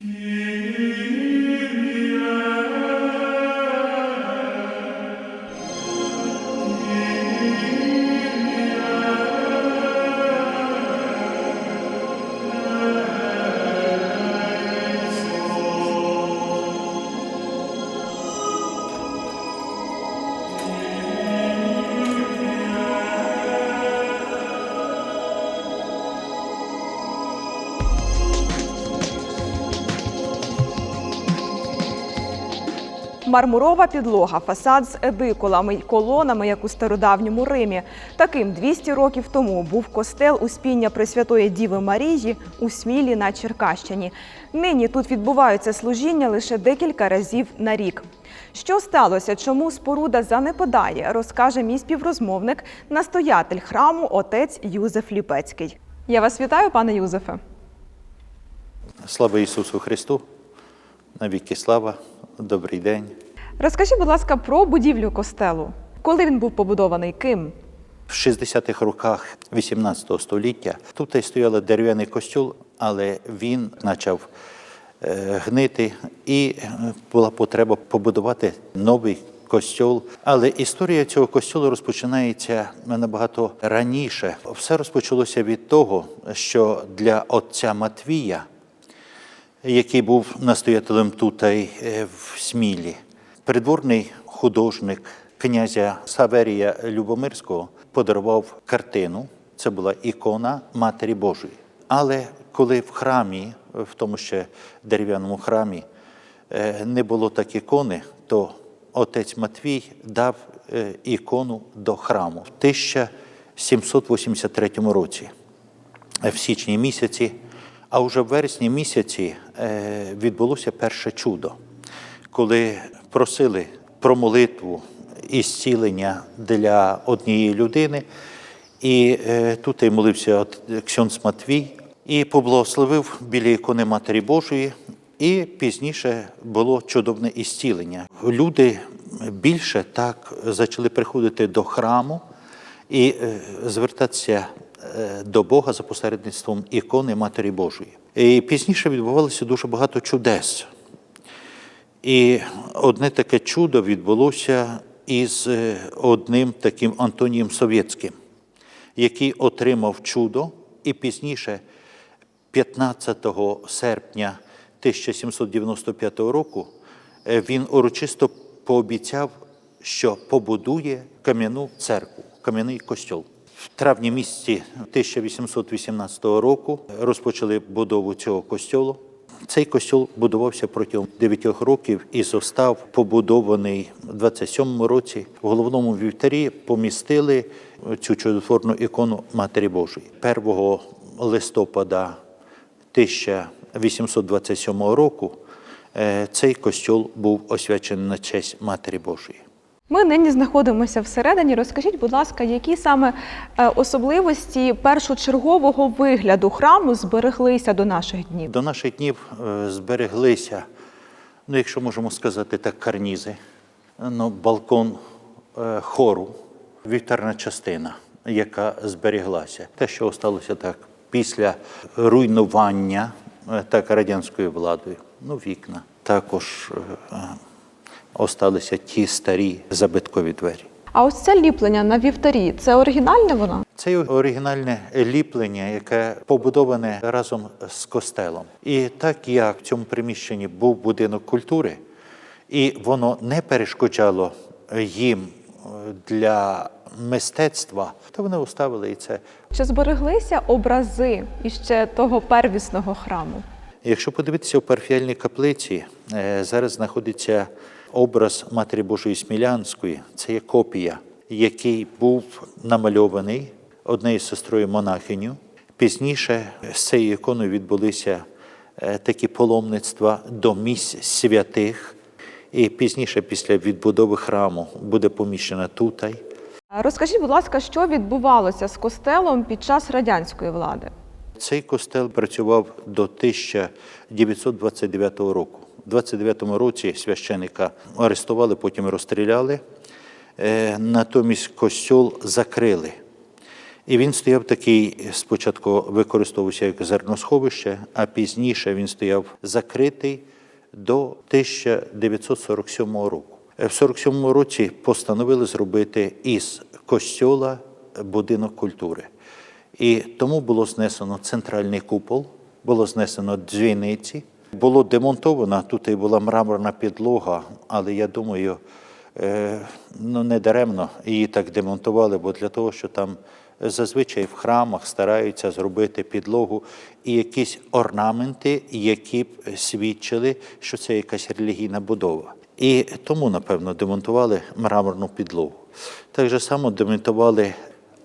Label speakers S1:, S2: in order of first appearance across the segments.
S1: Yeah. Мармурова підлога, фасад з едикулами й колонами, як у стародавньому Римі. Таким 200 років тому був костел Успіння Пресвятої Діви Марії у Смілі на Черкащині. Нині тут відбуваються служіння лише декілька разів на рік. Що сталося, чому споруда занепадає, розкаже мій співрозмовник, настоятель храму отець Юзеф Ліпецький. Я вас вітаю, пане Юзефе.
S2: Слава Ісусу Христу! Навіки слава, добрий день.
S1: Розкажіть, будь ласка, про будівлю костелу. Коли він був побудований, ким?
S2: В 60-х роках 18 століття тут і стояв дерев'яний костюл, але він почав е, гнити, і е, була потреба побудувати новий костюл. Але історія цього костюлу розпочинається набагато раніше. Все розпочалося від того, що для отця Матвія який був настоятелем тут е, в Смілі. Придворний художник князя Саверія Любомирського подарував картину. Це була ікона Матері Божої. Але коли в храмі, в тому ще дерев'яному храмі, е, не було так ікони, то отець Матвій дав е, ікону до храму в 1783 році в січні місяці, а вже в вересні місяці відбулося перше чудо, коли просили про молитву і зцілення для однієї людини. І е, тут і молився Ксьонс Матвій і поблагословив біля ікони Матері Божої, і пізніше було чудовне ісцілення. Люди більше так почали приходити до храму і е, звертатися е, до Бога за посередництвом ікони Матері Божої. І пізніше відбувалося дуже багато чудес. І одне таке чудо відбулося із е, одним таким Антонієм Совєтським, який отримав чудо, і пізніше, 15 серпня 1795 року, е, він урочисто пообіцяв, що побудує кам'яну церкву, кам'яний костьол. В травні місяці 1818 року розпочали будову цього костьолу. Цей костьол будувався протягом 9 років і зостав побудований в 27-му році. В головному вівтарі помістили цю чудотворну ікону Матері Божої. 1 листопада 1827 року е, цей костьол був освячений на честь Матері Божої.
S1: Ми нині знаходимося всередині. Розкажіть, будь ласка, які саме е, особливості першочергового вигляду храму збереглися до наших днів?
S2: До наших днів е, збереглися, ну, якщо можемо сказати так, карнізи, ну, балкон е, хору, вівтарна частина, яка зберіглася. Те, що сталося так після руйнування так радянською владою, ну, вікна. Також осталися ті старі забиткові двері.
S1: А ось це ліплення на вівтарі це оригінальне воно?
S2: Це оригінальне ліплення, яке побудоване разом з костелом. І так як в цьому приміщенні був будинок культури, і воно не перешкоджало їм е, для мистецтва, то вони оставили і це.
S1: Чи збереглися образи іще того первісного храму?
S2: Якщо подивитися в парафіальній каплиці, е, зараз знаходиться образ Матері Божої Смілянської. Це є копія, який був намальований однією сестрою монахиню. Пізніше з цією іконою відбулися е, такі паломництва до місць святих. І пізніше, після відбудови храму, буде поміщена тутай.
S1: Розкажіть, будь ласка, що відбувалося з костелом під час радянської влади?
S2: Цей костел працював до 1929 року. У 29-му році священика арестували, потім розстріляли. Е, Натомість костьол закрили. І він стояв такий, спочатку використовувався як зерносховище, а пізніше він стояв закритий до 1947 року. Е, В 47 році постановили зробити із костьола будинок культури. І тому було знесено центральний купол, було знесено дзвіниці, було демонтовано, тут і була мраморна підлога, але я думаю, е, ну не даремно її так демонтували, бо для того, що там зазвичай в храмах стараються зробити підлогу і якісь орнаменти, які б свідчили, що це якась релігійна будова. І тому, напевно, демонтували мраморну підлогу. Так же само демонтували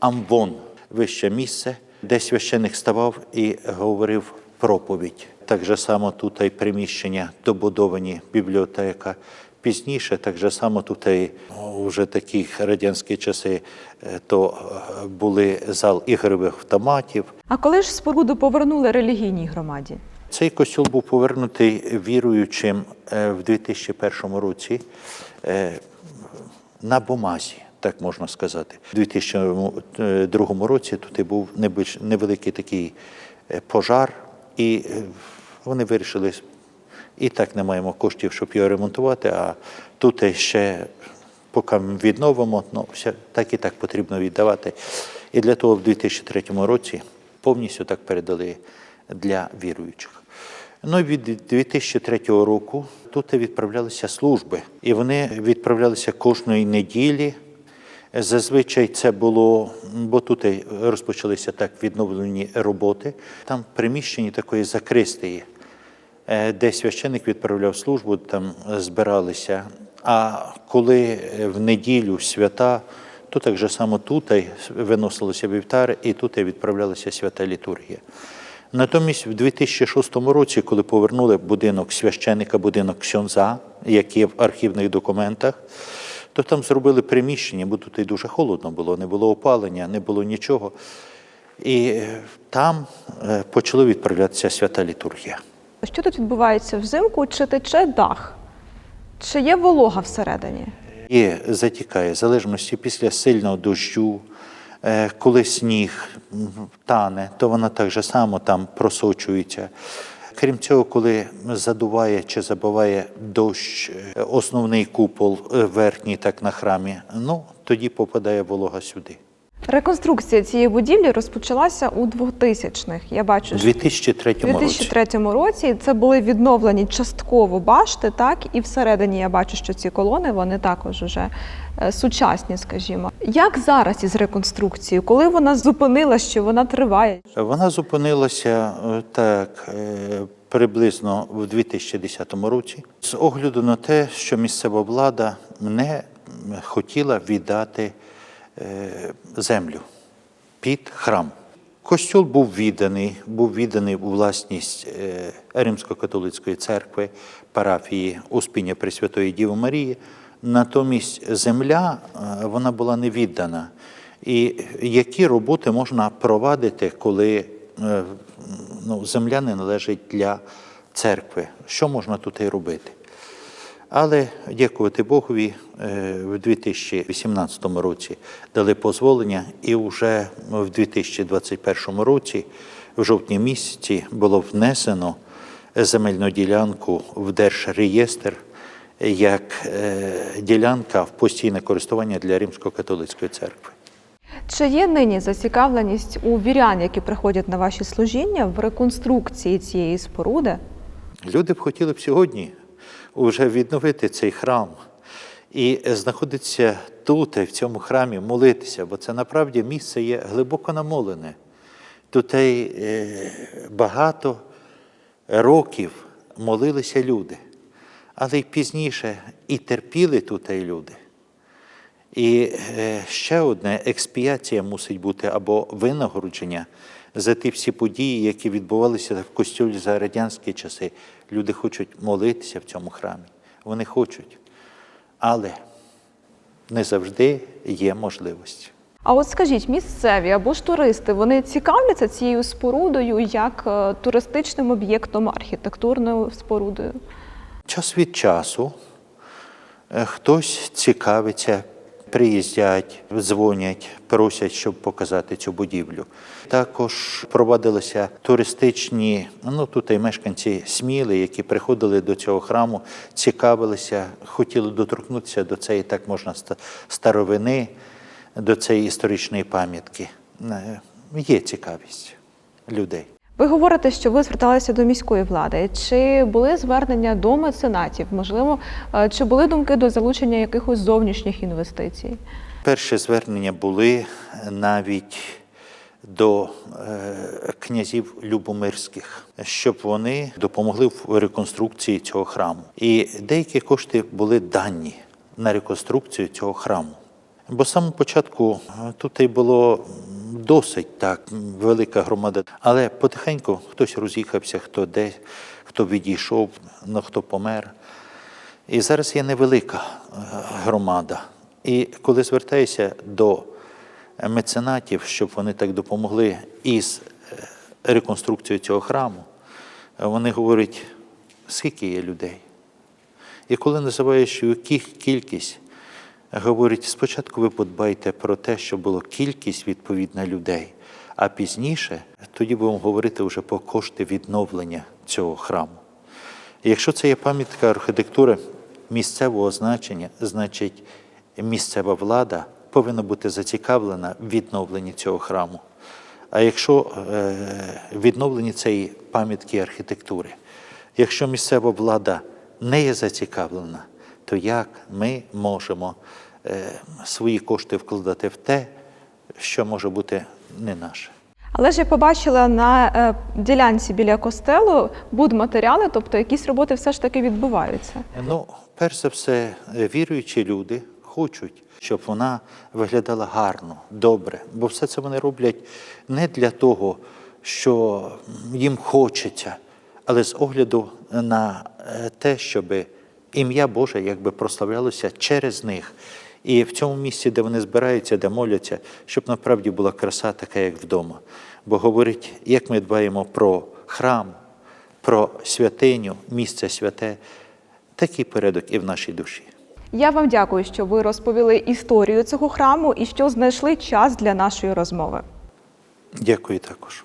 S2: амвон, вище місце, де священик ставав і говорив проповідь. Так же само тут і приміщення добудовані бібліотека. Пізніше, так же само тут і вже такі радянські часи, е, то е, були зал ігрових автоматів.
S1: А коли ж споруду повернули релігійній громаді?
S2: Цей костюл був повернутий віруючим е, в 2001 році на бумазі, так можна сказати. У 2002 році тут і був невеликий такий пожар, і е, вони вирішили, і так не маємо коштів, щоб його ремонтувати, а тут ще поки ми відновимо, ну, все, так і так потрібно віддавати. І для того в 2003 році повністю так передали для віруючих. Ну і від 2003 року тут відправлялися служби, і вони відправлялися кожної неділі. Зазвичай це було, бо тут розпочалися так відновлені роботи. Там приміщення такої закристої, е, де священик відправляв службу, там збиралися. А коли в неділю свята, то так же само тут виносилося вівтар, і тут відправлялася свята літургія. Натомість в 2006 році, коли повернули будинок священика, будинок Ксьонза, який в архівних документах, то там зробили приміщення, бо тут і дуже холодно було, не було опалення, не було нічого. І е, там е, почали відправлятися свята літургія.
S1: Що тут відбувається взимку? Чи тече дах? Чи є волога всередині?
S2: І затікає в залежності після сильного дощу, е, коли сніг тане, то вона так же само там просочується. Крім цього, коли задуває чи забиває дощ, е, основний купол е, верхній, так на храмі, ну тоді попадає волога сюди.
S1: Реконструкція цієї будівлі розпочалася у 2000-х. Я бачу,
S2: У
S1: що
S2: 2003
S1: у
S2: році.
S1: 2003 році це були відновлені частково башти, так і всередині я бачу, що ці колони вони також уже е, сучасні, скажімо. Як зараз із реконструкцією? Коли вона зупинилася, що вона триває?
S2: Вона зупинилася е, так е, приблизно в 2010 році з огляду на те, що місцева влада не хотіла віддати землю під храм. Костюл був відданий, був відданий у власність е, Римсько-католицької церкви, парафії Успіння Пресвятої Діви Марії. Натомість земля е, вона була не віддана. І які роботи можна провадити, коли е, ну, земля не належить для церкви? Що можна тут і робити? Але дякувати Богові, е, в 2018 році дали дозволення, і вже в 2021 році, в жовтні місяці, було внесено земельну ділянку в Держреєстр як е, ділянка в постійне користування для Римсько-католицької церкви.
S1: Чи є нині зацікавленість у вірян, які приходять на ваші служіння в реконструкції цієї споруди?
S2: Люди б хотіли б сьогодні вже відновити цей храм і знаходитися тут, в цьому храмі, молитися, бо це направді місце є глибоко намолене. Тут е, багато років молилися люди, але й пізніше і терпіли тут люди. І е, ще одне експіація мусить бути або винагородження за ті всі події, які відбувалися в костюлі за радянські часи. Люди хочуть молитися в цьому храмі. Вони хочуть. Але не завжди є можливість.
S1: А от скажіть, місцеві або ж туристи, вони цікавляться цією спорудою як е, туристичним об'єктом, архітектурною спорудою?
S2: Час від часу е, хтось цікавиться, приїздять, дзвонять, просять, щоб показати цю будівлю. Також проводилися туристичні, ну тут і мешканці Сміли, які приходили до цього храму, цікавилися, хотіли доторкнутися до цієї, так можна старовини, до цієї історичної пам'ятки. Е, Є цікавість людей.
S1: Ви говорите, що ви зверталися до міської влади. Чи були звернення до меценатів? Можливо, е, чи були думки до залучення якихось зовнішніх інвестицій?
S2: Перші звернення були навіть до е, князів Любомирських, щоб вони допомогли в реконструкції цього храму. І деякі кошти були дані на реконструкцію цього храму. Бо з самого початку е, тут і було досить так велика громада, але потихеньку хтось роз'їхався, хто де, хто відійшов, ну, хто помер. І зараз є невелика е, громада. І коли звертаюся до меценатів, щоб вони так допомогли із е, реконструкцією цього храму, вони говорять, скільки є людей. І коли називаєш яких кількість, говорять, спочатку ви подбайте про те, щоб було кількість відповідна людей, а пізніше тоді будемо говорити вже про кошти відновлення цього храму. Якщо це є пам'ятка архітектури місцевого значення, значить місцева влада повинна бути зацікавлена в відновленні цього храму. А якщо е, відновленні цієї пам'ятки архітектури, якщо місцева влада не є зацікавлена, то як ми можемо е, свої кошти вкладати в те, що може бути не наше?
S1: Але ж я побачила на е, ділянці біля костелу будматеріали, тобто якісь роботи все ж таки відбуваються.
S2: Ну, перш за все, е, віруючі люди хочуть, щоб вона виглядала гарно, добре. Бо все це вони роблять не для того, що їм хочеться, але з огляду на те, щоб ім'я Боже якби прославлялося через них. І в цьому місці, де вони збираються, де моляться, щоб насправді була краса така, як вдома. Бо говорить, як ми дбаємо про храм, про святиню, місце святе, такий порядок і в нашій душі.
S1: Я вам дякую, що ви розповіли історію цього храму і що знайшли час для нашої розмови.
S2: Дякую також.